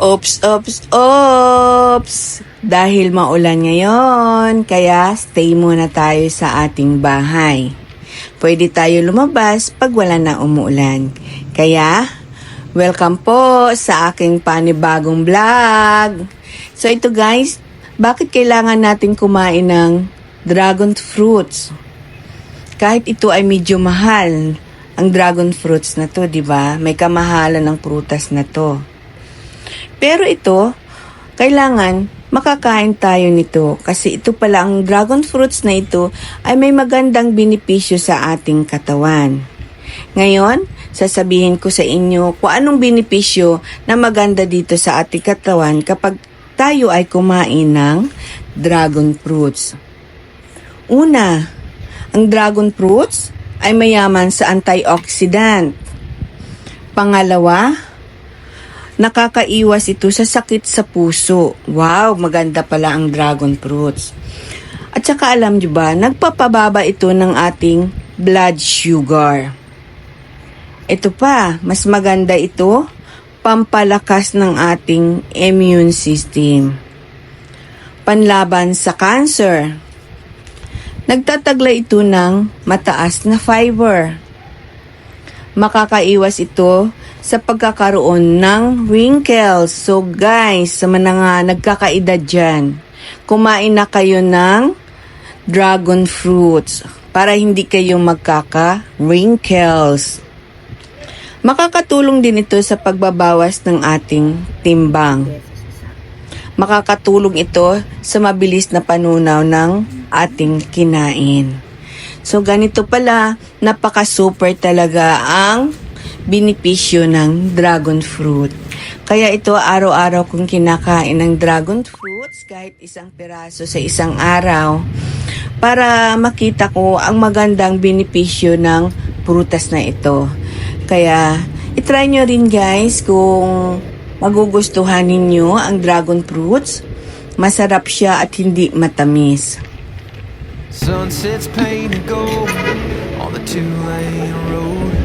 Ops, ops, ops! Dahil maulan ngayon, kaya stay muna tayo sa ating bahay. Pwede tayo lumabas pag wala na umuulan. Kaya, welcome po sa aking panibagong vlog. So ito guys, bakit kailangan natin kumain ng dragon fruits? Kahit ito ay medyo mahal, ang dragon fruits na to, di ba? May kamahalan ng prutas na to. Pero ito, kailangan makakain tayo nito kasi ito pala ang dragon fruits na ito ay may magandang benepisyo sa ating katawan. Ngayon, sasabihin ko sa inyo kung anong benepisyo na maganda dito sa ating katawan kapag tayo ay kumain ng dragon fruits. Una, ang dragon fruits ay mayaman sa antioxidant. Pangalawa, nakakaiwas ito sa sakit sa puso. Wow, maganda pala ang dragon fruits. At saka alam nyo ba, nagpapababa ito ng ating blood sugar. Ito pa, mas maganda ito, pampalakas ng ating immune system. Panlaban sa cancer. Nagtatagla ito ng mataas na fiber. Makakaiwas ito sa pagkakaroon ng wrinkles. So guys, sa mga nagkakaedad dyan, kumain na kayo ng dragon fruits para hindi kayo magkaka-wrinkles. Makakatulong din ito sa pagbabawas ng ating timbang. Makakatulong ito sa mabilis na panunaw ng ating kinain. So ganito pala, napaka-super talaga ang binipisyo ng dragon fruit. Kaya ito araw-araw kong kinakain ng dragon fruits kahit isang piraso sa isang araw para makita ko ang magandang binipisyo ng prutas na ito. Kaya itry nyo rin guys kung magugustuhan ninyo ang dragon fruits. Masarap siya at hindi matamis. Sunsets painted gold on the two-lane road.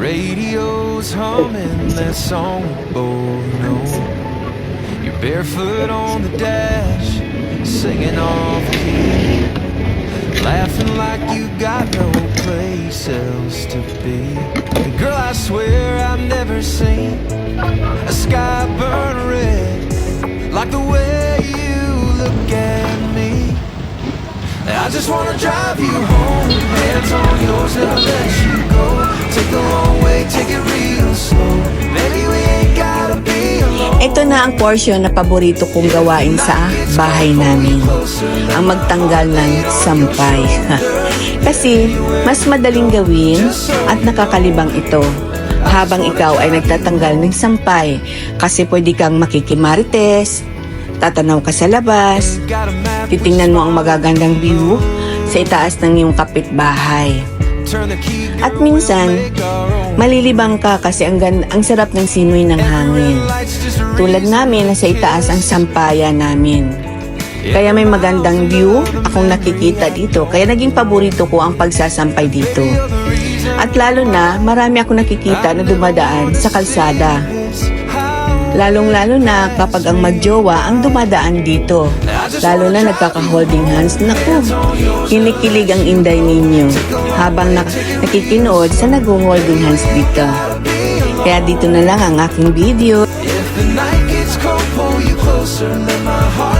Radio's humming that song we both know. You're barefoot on the dash, singing off key, laughing like you got no place else to be. Girl, I swear I've never seen a sky burn red like the way I just wanna drive you home, hands on yours, never let you go. Take the long way, take it real slow. Maybe we ain't gotta be alone. Ito na ang portion na paborito kong gawain sa bahay namin. Ang magtanggal ng sampay. Kasi mas madaling gawin at nakakalibang ito. Habang ikaw ay nagtatanggal ng sampay kasi pwede kang makikimarites, tatanaw ka sa labas, titingnan mo ang magagandang view sa itaas ng iyong kapitbahay. At minsan, malilibang ka kasi ang, gan- ang sarap ng simoy ng hangin. Tulad namin, nasa itaas ang sampaya namin. Kaya may magandang view akong nakikita dito. Kaya naging paborito ko ang pagsasampay dito. At lalo na, marami ako nakikita na dumadaan sa kalsada. Lalong-lalo na kapag ang magjowa ang dumadaan dito. Lalo na nagkaka-holding hands. Naku, kinikilig ang inday ninyo habang nak- nakikinood sa nag-holding hands dito. Kaya dito na lang ang aking video. If the night gets cold, pull you closer let my